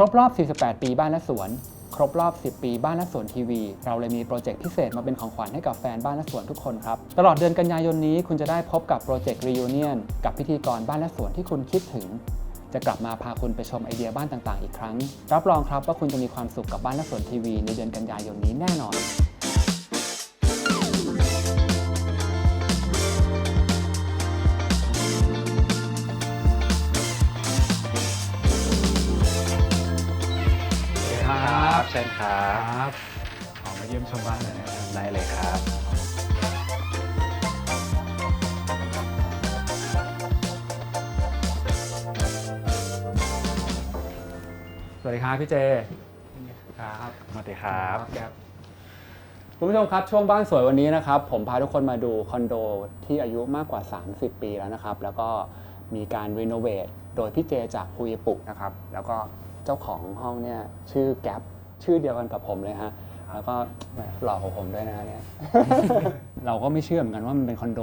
ครบรอบ 48 ปีบ้านและสวน ครบรอบ 10 ปีบ้านและสวนทีวี เราเลยมีโปรเจกต์พิเศษมาเป็นของขวัญให้กับแฟนบ้านและสวนทุกคนครับ ตลอดเดือนกันยายนนี้คุณจะได้พบกับโปรเจกต์ Reunion กับพิธีกรบ้านและสวนที่คุณคิดถึง จะกลับมาพาคุณไปชมไอเดียบ้านต่างๆ อีกครั้ง รับรองครับว่าคุณจะมีความสุขกับบ้านและสวนทีวีในเดือนกันยายนนี้แน่นอน ชิญครับครับขอมาเยี่ยมชมบ้านเลยนะครับได้เลยครับสวัสดีครับพี่เจครับสวัสดีครับแก๊ปคุณผู้ชมครับช่วงบ้านสวยวันนี้นะครับ ผมพาทุกคนมาดูคอนโดที่อายุมากกว่า 30 ปีแล้วนะครับ แล้วก็มีการรีโนเวทโดยพี่เจจากคุยปุกนะครับ แล้วก็เจ้าของห้องเนี่ยชื่อแก๊ป ชื่อเดียวกันกับผมเลยฮะ แล้วก็แหมหล่อของผมด้วยนะเนี่ย เราก็ไม่เชื่อเหมือนกันว่ามันเป็นคอนโด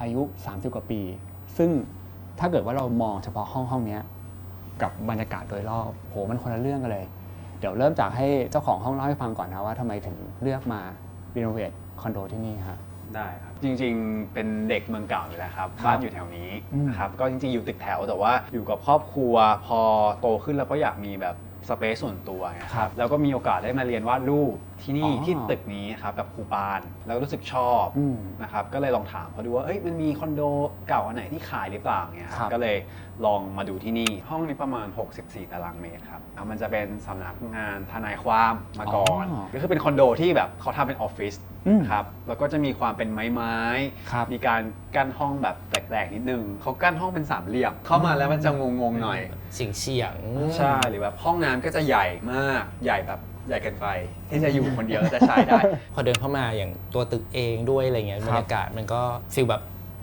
อายุ 30 กว่าปี ซึ่งถ้าเกิดว่าเรามองเฉพาะห้องห้องเนี้ยกับบรรยากาศโดยรอบโหมันคนละเรื่องกันเลย เดี๋ยวเริ่มจากให้เจ้าของห้องเล่าให้ฟังก่อนนะว่าทำไมถึงเลือกมารีโนเวทคอนโดที่นี่ฮะ ได้ครับ จริงๆ เป็นเด็กเมืองเก่าอยู่แล้วครับ ครับบ้านอยู่แถวนี้อืมนะครับ ก็จริงๆ อยู่ตึกแถวแต่ว่าอยู่กับครอบครัว พอโตขึ้นแล้วก็อยากมีแบบ สเปซส่วนตัวไงครับแล้วก็มีโอกาสได้มาเรียนวาดรูปที่นี่อ๋อที่ตึกนี้ครับกับครูปาน แล้วรู้สึกชอบอืมนะครับก็เลยลองถามเขาดูว่าเอ้ยมันมีคอนโดเก่าอันไหนที่ขายหรือเปล่าเนี่ยคครัรับบ ก็เลยลองมาดูที่นี่ห้องนี้ประมาณ 64 ตารางเมตรครับอะมันจะเป็นสำนักงานทนายความมาก่อน อ๋อ ก็คือเป็นคอนโดที่แบบเขาทำเป็นออฟฟิศ อืมครับแล้วก็จะมีความเป็นไม้ไม้ๆครับ มีการกั้นห้องแบบแปลกๆนิดนึงเขากั้นห้องเป็นสามเหลี่ยม เข้ามาแล้วมันจะงงๆหน่อยเฉียงเฉียงใช่หรือแบบห้องน้ำก็จะใหญ่มากใหญ่แบบใหญ่เกินไป ที่จะอยู่คนเดียวแล้วจะใช้ได้ พอเดินเข้ามาอย่างตัวตึกเองด้วยอะไรเงี้ยครับบรรยากาศมันก็ฟีลแบบ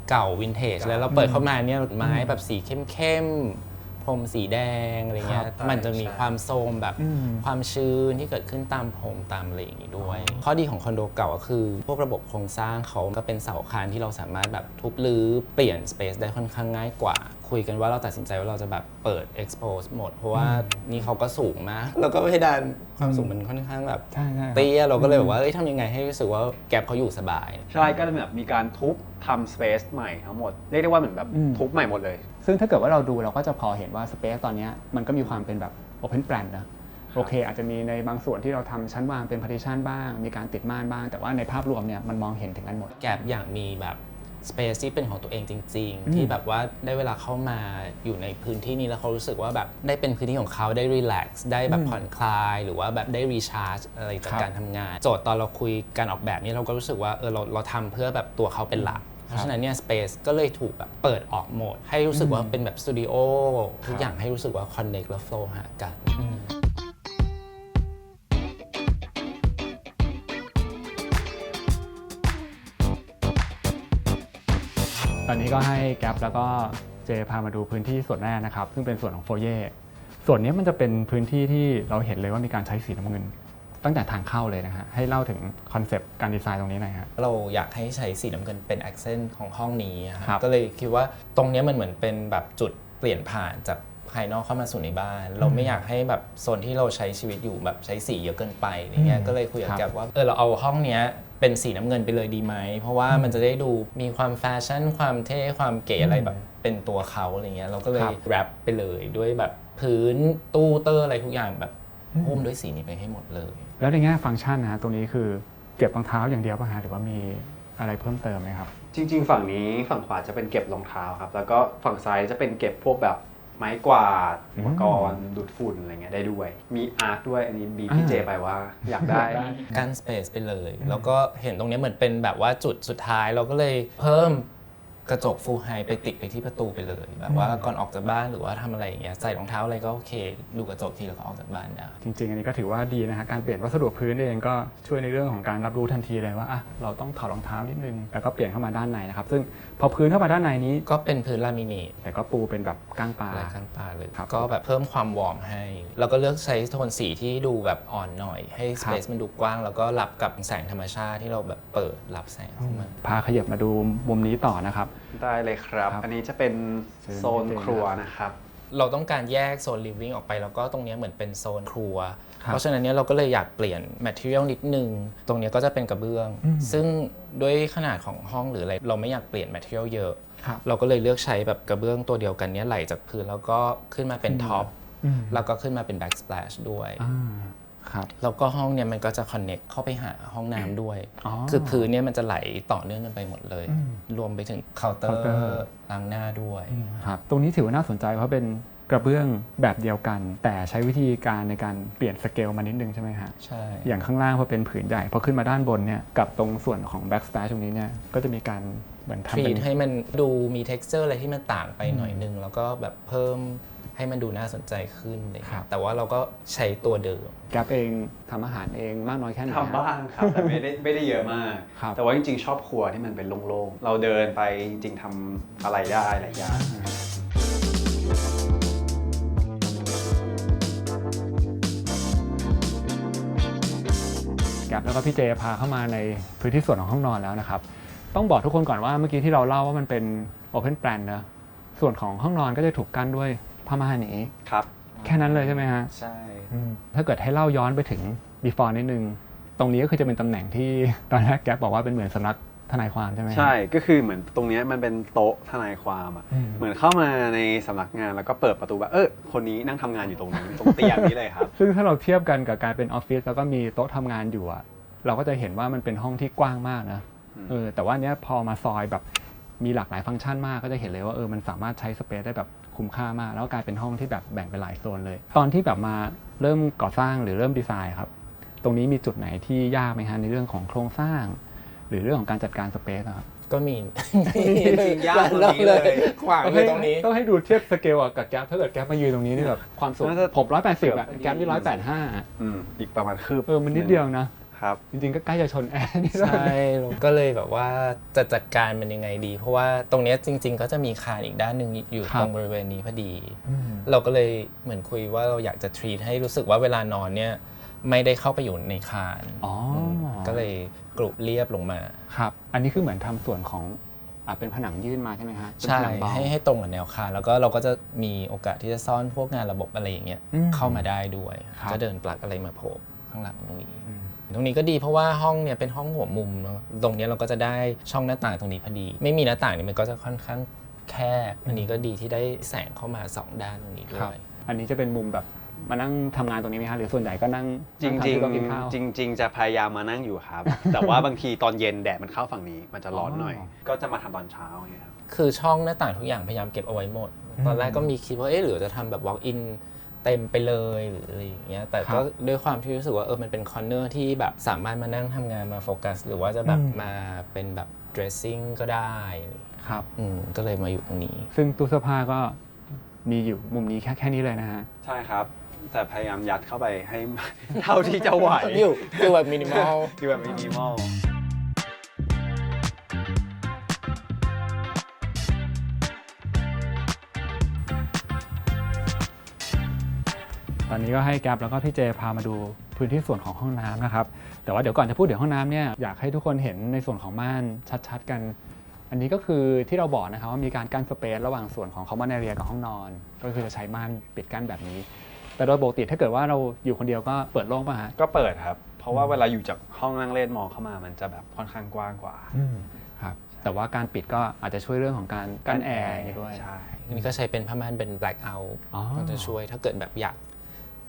เก่าวินเทจแล้วเราเปิดเข้ามาเนี่ยไม้แบบสีเข้มๆ พรมสีแดงอะไรเงี้ยครับมันจะมีใช่ความโทรมแบบอืม ความชื้นที่เกิดขึ้นตามพรมตามอะไรอย่างงี้ด้วย ข้อดีของคอนโดเก่าก็คือ พวกระบบโครงสร้างเขาก็เป็นเสาคานที่เราสามารถแบบทุบรื้อเปลี่ยนสเปซได้ค่อนข้างง่ายกว่า คุยกันว่าเราตัดสินใจว่าเราจะแบบเปิด expose หมด เพราะว่านี่เขาก็สูงมาก แล้วก็เพดานความสูงมันค่อนข้างแบบใช่ใช่เตี้ยเราก็เลยแบบว่าเอ้ยทำยังไงให้รู้สึกว่าแกปเขาอยู่สบาย ใช่ก็เลยแบบมีการทุบทำสเปซใหม่ทั้งหมด เรียกได้ว่าเหมือนแบบอืม ทุบใหม่หมดเลย ซึ่งถ้าเกิดว่าเราดูเราก็จะพอเห็นว่าสเปซตอนเนี้ยมันก็มีความเป็นแบบ Open Plan นะโอเค อาจจะมีในบางส่วนที่เราทำชั้นวางเป็น partition บ้าง มีการติดม่านบ้าง แต่ว่าในภาพรวมเนี่ยมันมองเห็นถึงกันหมด แกปอยากมีแบบสเปซที่เป็นของตัวเองจริงอืมๆที่แบบว่าได้เวลาเข้ามาอยู่ในพื้นที่นี้แล้วเขารู้สึกว่าแบบได้เป็นพื้นที่ของเขาได้รีแลกซ์ได้แบบผ่อนคลาย หรือว่าแบบได้รีชาร์จอะไรจากครับการทำงาน โจทย์ตอนเราคุยการออกแบบนี้เราก็รู้สึกว่าเออเราเราทำเพื่อแบบตัวเขาเป็นหลัก เพราะฉะนั้นเนี่ยสเปซก็เลยถูกแบบเปิดออกโหมด ให้รู้สึกว่าเป็นแบบสตูดิโอทุกอย่างให้รู้สึกว่าคอนเน c t และโฟล์หากันตอนนี้ก็ให้แก๊ปแล้วก็เจพามาดูพื้นที่ส่วนแรกนะครับ ซึ่งเป็นส่วนของโฟเย่ส่วนนี้มันจะเป็นพื้นที่ที่เราเห็นเลยว่ามีการใช้สีน้ำเงิน ตั้งแต่ทางเข้าเลยนะฮะให้เล่าถึงคอนเซปต์การดีไซน์ตรงนี้หน่อยฮะ เราอยากให้ใช้สีน้ำเงินเป็น accent ของห้องนี้อะครัค่ะบก็เลยคิดว่าตรงเนี้ยมันเหมือนเป็นแบบจุดเปลี่ยนผ่านจากภายนอกเข้ามาสู่ในบ้าน เราไม่อยากให้แบบโซนที่เราใช้ชีวิตอยู่แบบใช้สีเยอะเกินไปอย่างเงี้ยอืมก็เลยคุยกับครับแกบว่าเออเราเอาห้องเนี้ยเป็นสีน้ำเงินไปเลยดีไหม เพราะว่ามันจะได้ดูมีความแฟชั่น ความเท่ความเก๋อะไรแบบเป็นตัวเขาอะไรเงี้ยเราก็เลยครับ แรปไปเลยด้วยแบบพื้นตู้เตอร์อะไรทุกอย่างแบบ หุ้มด้วยสีนี้ไปให้หมดเลย แล้วในแง่ฟังก์ชันนะฮะตรงนี้คือเก็บรองเท้าอย่างเดียวป่ะฮะหรือว่ามีอะไรเพิ่มเติมไหมครับ จริง ๆ ฝั่งนี้ฝั่งขวาจะเป็นเก็บรองเท้าครับ แล้วก็ฝั่งซ้ายจะเป็นเก็บพวกแบบไม้กวาดอืมอุปกรณ์ดูดฝุ่นอะไรเงี้ยได้ด้วย มีอาร์ตด้วยอันนี้บีพี่อ่าเจไปว่าอยากได้กั้นสเปซไปเลย แล้วก็เห็นตรงเนี้ยเหมือนเป็นแบบว่าจุดสุดท้ายเราก็เลยเพิ่ม กระจกฟูลไฮไปติดไปที่ประตูไปเลยแบบว่าก่อนออกจากบ้านหรือว่าทำอะไรอย่างเงี้ยใส่รองเท้าอะไรก็โอเค ดูกระจกทีแล้วก็ออกจากบ้านได้ จริงๆ อันนี้ก็ถือว่าดีนะฮะการเปลี่ยนวัสดุพื้นเองก็ช่วยในเรื่องของการรับรู้ทันทีเลยว่าอะเราต้องถอดรองเท้านิดนึงแล้วก็เปลี่ยนเข้ามาด้านในนะครับซึ่งพอพื้นเข้ามาด้านในนี้ ก็เป็นพื้นลามิเนตแต่ก็ปูเป็นแบบก้างปลา ลายข้างปลาเลยครับก็แบบเพิ่มความวอร์มให้ แล้วก็เลือกใช้โทนสีที่ดูแบบอ่อนหน่อย ให้สเปซมันดูกว้าง แล้วก็รับกับแสงธรรมชาติที่เราแบบเปิดรับแสงเข้ามา พาขยับมาดูมุมนี้ต่อนะครับ ได้เลยครับ ครับ อันนี้จะเป็นเชิญโซนพี่เจครัวนะครับ เราต้องการแยกโซน living ออกไป แล้วก็ตรงเนี้ยเหมือนเป็นโซนครัว ครับเพราะฉะนั้นเนี่ยเราก็เลยอยากเปลี่ยน material นิดนึง ตรงเนี้ยก็จะเป็นกระเบื้อง ซึ่งด้วยขนาดของห้องหรืออะไร เราไม่อยากเปลี่ยน material เยอะ ครับ เราก็เลยเลือกใช้แบบกระเบื้องตัวเดียวกันเนี้ยไหลจากพื้นแล้วก็ขึ้นมาเป็นท็อปอืมแล้วก็ขึ้นมาเป็น backsplash ด้วย อ่า ครับ แล้วก็ห้องเนี่ยมันก็จะ connect เข้าไปหาห้องน้ำด้วย อ๋อ คือพื้นเนี่ยมันจะไหลต่อเนื่องกันไปหมดเลย อืมรวมไปถึงเคาน์เตอเคาน์เตอร์ ร์ล้างหน้าด้วย ครับ ตรงนี้ถือว่าน่าสนใจเพราะเป็นกระเบื้องแบบเดียวกัน แต่ใช้วิธีการในการเปลี่ยนสเกลมานิดนึงใช่ไหมฮะ ใช่ อย่างข้างล่างพอเป็นผืนใหญ่พอขึ้นมาด้านบนเนี่ยกับตรงส่วนของ backsplash ตรงนี้เนี่ยก็จะมีการเหมือนททำเป็น ให้มันดูมี texture อะไรที่มันต่างไปหน่อยนึง แล้วก็แบบเพิ่ม ให้มันดูน่าสนใจขึ้นเลยครับ แต่ว่าเราก็ใช้ตัวเดิมแกรบเองทำอาหารเองมากน้อยแค่ไหนฮะทำบ้างครับ แต่ไม่ได้ไม่ได้เยอะมาก ครับแต่ว่าจริงๆ ชอบครัวที่มันเป็นโล่งๆ เราเดินไปจริงๆทำอะไรได้หลายอย่างแกรบแล้วก็พี่เจพาเข้ามาในพื้นที่ส่วนของห้องนอนแล้วนะครับ ต้องบอกทุกคนก่อนว่าเมื่อกี้ที่เราเล่าว่ามันเป็น Open Plan นะส่วนของห้องนอนก็จะถูกกั้นด้วย ผ้าม่านอย่างนี้ ครับแค่นั้นเลยใช่ไหมฮะใช่ถ้าเกิดให้เล่าย้อนไปถึง before นิดนึง ตรงนี้ก็คือจะเป็นตำแหน่งที่ตอนแรกแกรบบอกว่าเป็นเหมือนสำนักทนายความใช่ไหมฮะใช่ก็คือเหมือนตรงเนี้ยมันเป็นโต๊ะทนายความอะ อืม เหมือนเข้ามาในสำนักงานแล้วก็เปิดประตูแบบเออคนนี้นั่งทำงานอยู่ตรงนี้ตรงเตียงนี้เลยครับ ซึ่งถ้าเราเทียบกันกับการเป็นออฟฟิศแล้วก็มีโต๊ะทำงานอยู่อะเราก็จะเห็นว่ามันเป็นห้องที่กว้างมากนะอืม เออแต่ว่าเนี้ยพอมาซอยแบบมีหลากหลายฟังก์ชันมากก็จะเห็นเลยว่าเออมันสามารถใช้สเปซได้แบบ คุ้มค่ามาก แล้วก็กลายเป็นห้องที่แบบแบ่งเป็นหลายโซนเลย ตอนที่แบบมาเริ่มก่อสร้างหรือเริ่มดีไซน์ครับตรงนี้มีจุดไหนที่ยากไหมฮะในเรื่องของโครงสร้าง หรือเรื่องของการจัดการสเปซครับก็มีจริงๆยากตรงนี้เลยขวางเลยตรงนี้ต้องให้ดูเทียบสเกลอะกับแก๊ปถ้าเกิดแก๊ปมายืนตรงนี้นี่แบบความสูงน่าจะผมร้อยแปดสิบอะแก๊ปนี่ร้อยแปดห้าอืมอีกประมาณคืบเออมันนิดเดียวนะ ครับ จริงๆก็ใกล้จะชนแอร์นี่แล้วใช่เราก็เลยแบบว่าจะจัดการมันยังไงดี เพราะว่าตรงเนี้ยจริง ๆ ก็จะมีคานอีกด้านหนึ่งอยู่ครับตรงบริเวณนี้พอดี เราก็เลยเหมือนคุยว่าเราอยากจะ treat ให้รู้สึกว่าเวลานอนเนี่ยไม่ได้เข้าไปอยู่ในคานอ๋อมก็เลยกรุบเรียบลงมาครับ อันนี้คือเหมือนทำส่วนของอ่าเป็นผนังยื่นมาใช่ไหมฮะเป็นใช่ผนังเบาให้ให้ตรงกับแนวคานแล้วก็เราก็จะมีโอกาสที่จะซ่อนพวกงานระบบอะไรอย่างเงี้ยอืมเข้ามาได้ด้วยครับก็เดินปลักอะไรมาโผล่ข้างหลังตรงนี้อืม ตรงนี้ก็ดีเพราะว่าห้องเนี่ยเป็นห้องหัวมุมเนาะตรงเนี้ยเราก็จะได้ช่องหน้าต่างตรงนี้พอดี ไม่มีหน้าต่างเนี่ยมันก็จะค่อนข้างแคบอันนี้ก็ดีที่ได้แสงเข้ามาสองด้านตรงนี้ด้ครับวยอันนี้จะเป็นมุมแบบมานั่งทำงานตรงนี้ไหมฮะหรือส่วนใหญ่ก็นั่งจริงนั่จริงทานที่โต๊ะกินข้าว จริงจริงๆจะพยายามมานั่งอยู่ครับ แต่ว่าบางทีตอนเย็นแดดมันเข้าฝั่งนี้ มันจะร้อนหน่อยอ๋อก็จะมาทำตอนเช้าไงครับคือช่องหน้าต่างทุกอย่างพยายามเก็บเอาไว้หมด ตอนแรกก็มีคิดว่าเอ๊ะหรือจะทำแบบ walk in เต็มไปเลยหรืออะไรอย่างเงี้ยแต่ครัก็บด้วยความที่รู้สึกว่าเออมันเป็นคอร์เนอร์ที่แบบสามารถมานั่งทำงานมาโฟกัส หรือว่าจะแบบอืมมาเป็นแบบ dressing ก็ได้ครับอืมก็เลยมาอยู่ตรงนี้ ซึ่งตู้เสื้อผ้าก็มีอยู่มุมนี้แค่แค่นี้เลยนะฮะ ใช่ครับ แต่พยายามยัดเข้าไปให้ เท่าที่จะไหวอยู่อยู่แบบมินิมอล อยู่แบบมินิมอล ตอนนี้ก็ให้แกรบแล้วก็พี่เจพามาดูพื้นที่ส่วนของห้องน้ำนะครับ แต่ว่าเดี๋ยวก่อนจะพูดถึงห้องน้ำเนี่ยอยากให้ทุกคนเห็นในส่วนของม่านชัดๆกัน อันนี้ก็คือที่เราบอกนะครับว่ามีการกั้นสเปซระหว่างส่วนของคอมมอนแอเรียกับห้องนอน ก็คือจะใช้ม่านปิดกั้นแบบนี้ แต่โดยปกติถ้าเกิดว่าเราอยู่คนเดียวก็เปิดโล่งป่ะฮะก็เปิดครับ เพราะว่าเวลาอยู่จากห้องนั่งเล่นมองเข้ามามันจะแบบค่อนข้างกว้างกว่า ครับแต่ว่าการปิดก็อาจจะช่วยเรื่องของการกั้นแอร์อย่างนี้ด้วย ใช่ อันนี้ก็ใช้เป็นผ้าม่านเป็น black out อ๋อ ก็จะช่วยถ้าเกิดแบบอยาก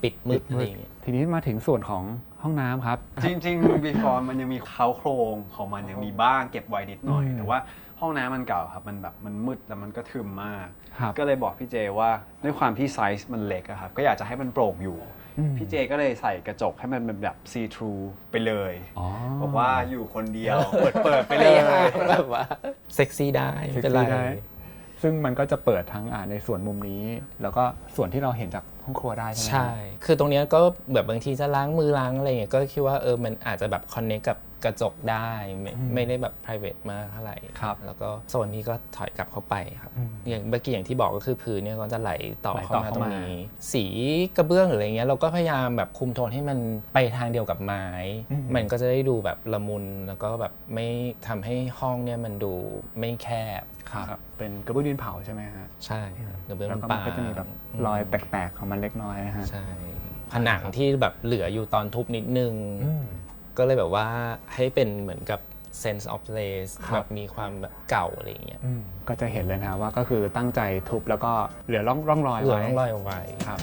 ปิดมืดอะไรอย่างเงี้ย ทีนี้มาถึงส่วนของห้องน้ำครับ จริงๆ before มันยังมีเค้าโครงของมันยังมีบ้างเก็บไว้นิดหน่อย อืมแต่ว่าห้องน้ำมันเก่าครับ มันแบบมันมืดแล้วมันก็ทึมมาก ครับก็เลยบอกพี่เจว่าด้วยความที่ไซส์มันเล็กอะครับก็อยากจะให้มันโปร่งอยู่ อืม พี่เจก็เลยใส่กระจกให้มันเป็นแบบ see through ไปเลยอ๋อ บอกว่าอยู่คนเดียว เปิดเปิดไปเลยแบบว่าเซ็กซี่ได้ไม่เป็นไร เซ็กซี่ได้ ซึ่งมันก็จะเปิดทั้งอ่าในส่วนมุมนี้ แล้วก็ส่วนที่เราเห็นจาก ห้องครัวได้ใช่ไหมใช่ คือตรงเนี้ยก็แบบบางทีจะล้างมือล้างอะไรเงี้ยก็คิดว่าเออมันอาจจะแบบคอนเนคกับ กระจกได้ไม่ไม่ได้แบบ private มากเท่าไหร่ครับ แล้วก็โซนนี้ก็ถอยกลับเข้าไปครับอืมอย่างเมื่อกี้อย่างที่บอกก็คือพื้นเนี่ยก็จะไหลต่อไหลเข้าต่อมาเข้าตรงมานี้ สีกระเบื้องหรืออะไรเงี้ยเราก็พยายามแบบคุมโทนให้มันไปทางเดียวกับไม้มันก็จะได้ดูแบบละมุนแล้วก็แบบไม่ทำให้ห้องเนี่ยมันดูไม่แคบครับ เป็นกระเบื้องดินเผาใช่ไหมฮะใช่ครับกระเบื้องแล้วก็ป่ามันก็จะมีแบบรอยแปลกๆของมันเล็กน้อยนะฮะ ใช่ผนังที่แบบเหลืออยู่ตอนทุบนิดนึงอืม ก็เลยแบบว่าให้เป็นเหมือนกับ sense of place ครับ แบบมีความแบบเก่าอะไรอย่างเงี้ยอืมก็จะเห็นเลยนะว่าก็คือตั้งใจทุบแล้วก็เหลือร่องร่องรอยเหลือไว้ ร่องรอยเอาไว้ ครับ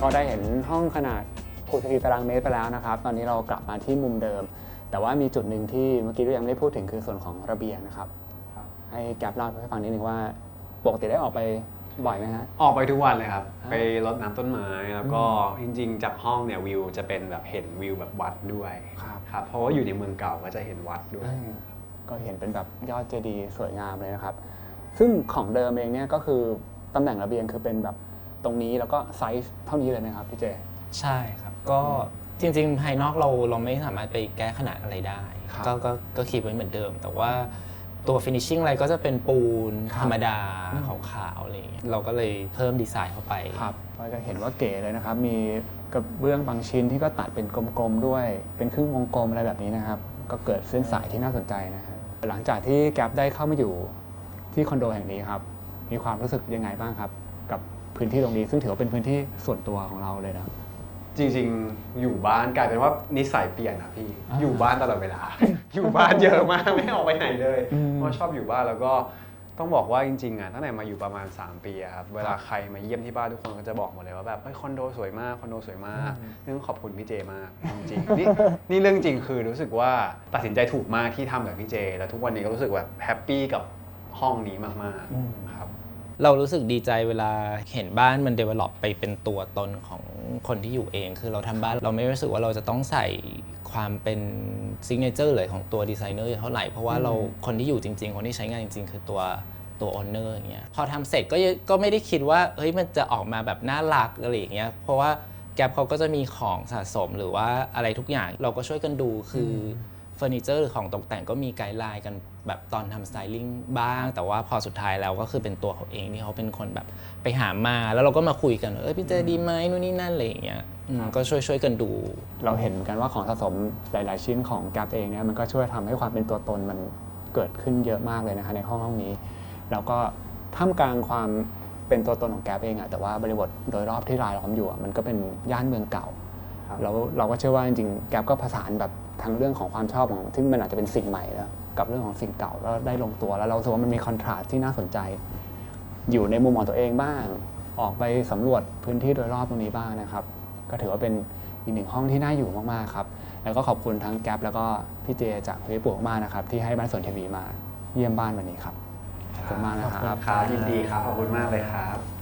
ก็ได้เห็นห้องขนาด64ตารางเมตรไปแล้วนะครับ ตอนนี้เรากลับมาที่มุมเดิม แต่ว่ามีจุดหนึ่งที่เมื่อกี้เรายังไม่ได้พูดถึงคือส่วนของระเบียงนะครับ ให้แก๊ปเล่าให้ฟังนิดนึงว่าปกติได้ออกไปบ่อยไหมฮะ ออกไปทุกวันเลยครับอ่าไปรดน้ำต้นไม้แล้วก็จริง ๆ จากห้องเนี่ยวิวจะเป็นแบบเห็นวิวแบบวัดด้วยครับ ครับเพราะว่าอยู่ในเมืองเก่าก็จะเห็นวัดด้วย ก็เห็นเป็นแบบยอดเจดีย์สวยงามเลยนะครับ ซึ่งของเดิมเองเนี่ยก็คือตำแหน่งระเบียงคือเป็นแบบตรงนี้แล้วก็ไซส์เท่านี้เลยนะครับพี่เจ ใช่ครับ ก็ จริง ๆ ภายนอกเราเราไม่สามารถไปแก้ขนาดอะไรได้ ครับ ก็ก็ก็คีบไว้เหมือนเดิม แต่ว่าตัว finishing อะไรก็จะเป็นปูนครับธรรมดาอืมขาวๆอะไรอย่างเงี้ยเราก็เลยเพิ่มดีไซน์เข้าไป ครับก็จะเห็นว่าเก๋เลยนะครับ มีกระเบื้องบางชิ้นที่ก็ตัดเป็นกลมๆด้วย เป็นครึ่งวงกลมอะไรแบบนี้นะครับ ก็เกิดเส้นสายที่น่าสนใจนะฮะหลังจากที่แก๊ปได้เข้ามาอยู่ที่คอนโดแห่งนี้ครับ มีความรู้สึกยังไงบ้างครับ กับพื้นที่ตรงนี้ซึ่งถือว่าเป็นพื้นที่ส่วนตัวของเราเลยนะ จริงๆ อยู่บ้านกลายเป็นว่านิสัยเปลี่ยนอะพี่อ่าอยู่บ้านตลอดเวลา อยู่บ้านเยอะมากไม่ออกไปไหนเลยอืมเพราะชอบอยู่บ้านแล้วก็ต้องบอกว่าจริงๆอะตั้งแต่มาอยู่ประมาณ 3 ปีอะครับเวลาใครมาเยี่ยมที่บ้านทุกคนก็จะบอกหมดเลยว่าแบบเฮ้ยคอนโดสวยมากคอนโดสวยมากนี่ต้องขอบคุณพี่เจมากจริงๆนี่นี่เรื่องจริงคือรู้สึกว่าตัดสินใจถูกมากที่ทำกับพี่เจ แล้วทุกวันนี้ก็รู้สึกแบบแฮปปี้กับห้องนี้มากๆครับ เรารู้สึกดีใจเวลาเห็นบ้านมัน develop ไปเป็นตัวตนของคนที่อยู่เอง คือเราทำบ้านเราไม่รู้สึกว่าเราจะต้องใส่ความเป็น signature เลยของตัวดีไซเนอร์เท่าไหร่เพราะว่าเราคนที่อยู่จริง ๆ คนที่ใช้งานจริง ๆ คือตัวตัว owner อย่างเงี้ยพอทำเสร็จก็ก็ไม่ได้คิดว่าเฮ้ยมันจะออกมาแบบน่ารักอะไรอย่างเงี้ยเพราะว่าแกปเขาก็จะมีของสะสมหรือว่าอะไรทุกอย่างเราก็ช่วยกันดูคืออ อร์นิเจอร์หรือของตกแต่งก็มีไกด์ไลน์กันแบบตอนทำสไตลิ่งบ้าง แต่ว่าพอสุดท้ายแล้วก็คือเป็นตัวเขาเองที่เขาเป็นคนแบบไปหามาแล้วเราก็มาคุยกันว่าเออพี่เจดีไหมนู่นนี่นั่นอะไรอย่างเงี้ยอืมก็ช่วยช่วยๆกันดู เราเห็นเหมือนกันว่าของสะสมหลาย ๆ ชิ้นของแกรบเองเนี่ยมันก็ช่วยทำให้ความเป็นตัวตนมันเกิดขึ้นเยอะมากเลยนะคะในห้องห้องนี้ แล้วก็ท่ามกลางความเป็นตัวตนของแกรบเองอะแต่ว่าบริบทโดยรอบที่รายล้อมอยู่อะมันก็เป็นย่านเมืองเก่า ครับแล้วเราก็เชื่อว่าจริงๆแกรบก็ผสานแบบทั้งเรื่องของความชอบของที่มันอาจจะเป็นสิ่งใหม่แล้วกับเรื่องของสิ่งเก่าแล้วได้ลงตัวแล้วเรารู้สึกว่ามันมีคอนทราสต์ที่น่าสนใจ อยู่ในมุมของตัวเองบ้าง ออกไปสำรวจพื้นที่โดยรอบตรงนี้บ้างนะครับ ก็ถือว่าเป็นอีกหนึ่งห้องที่น่าอยู่มากๆครับ แล้วก็ขอบคุณทั้งแก๊ปแล้วก็พี่เจจากพี่ปู่มากนะครับที่ให้บ้านสวนทีวีมาเยี่ยมบ้านวันนี้ครับขอบคุณมากนะครับครับยินดีครับขอบคุณมากเลยครับ